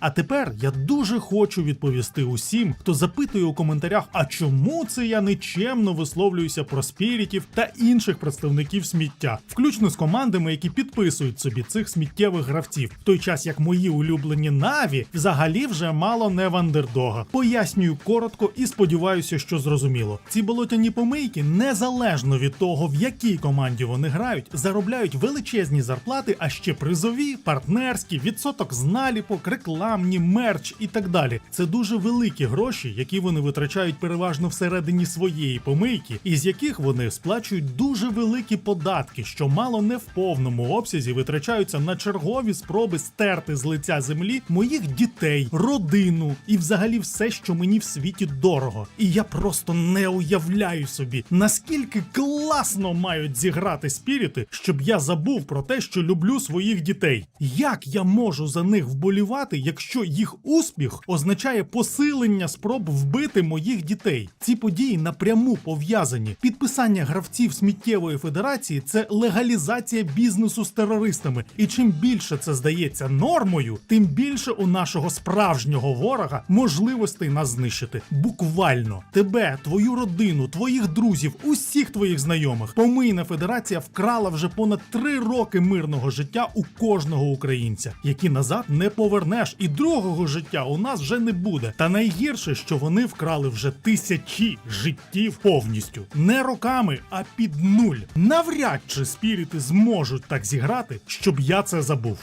А тепер я дуже хочу відповісти усім, хто запитує у коментарях, а чому це я нечемно висловлююся про спірітів та інших представників сміття, включно з командами, які підписують собі цих сміттєвих гравців, в той час як мої улюблені наві взагалі вже мало не вандердога. Пояснюю коротко і сподіваюся, що зрозуміло. Ці болотяні помийки, незалежно від того, в якій команді вони грають, заробляють величезні зарплати, а ще призові, партнерські, відсоток з наліпок, рекламні, мерч і так далі. Це дуже великі гроші, які вони витрачають переважно всередині своєї помийки, із яких вони сплачують дуже великі податки, що мало не в повному обсязі витрачаються на чергові спроби стерти з лиця землі моїх дітей, родину і взагалі все, що мені в світі дорого. І я просто не уявляю собі, наскільки класно мають зіграти спіріти, щоб я забув про те, що люблю своїх дітей. Як я можу за них вболівати, якщо їх успіх означає посилення спроб вбити моїх дітей? Ці події напряму пов'язані. Підписання гравців сміттєвої федерації це легалізація бізнесу з терористами. І чим більше це здається нормою, тим більше у нашого справжнього ворога можливостей нас знищити. Буквально тебе, твою родину, твоїх друзів, усіх твоїх знайомих. Помийна федерація вкрала вже понад три роки мирного життя у кожного українця, які назад не повернеш, другого життя у нас вже не буде. Та найгірше, що вони вкрали вже тисячі життів повністю, не роками, а під нуль. Навряд чи спіріти зможуть так зіграти, щоб я це забув.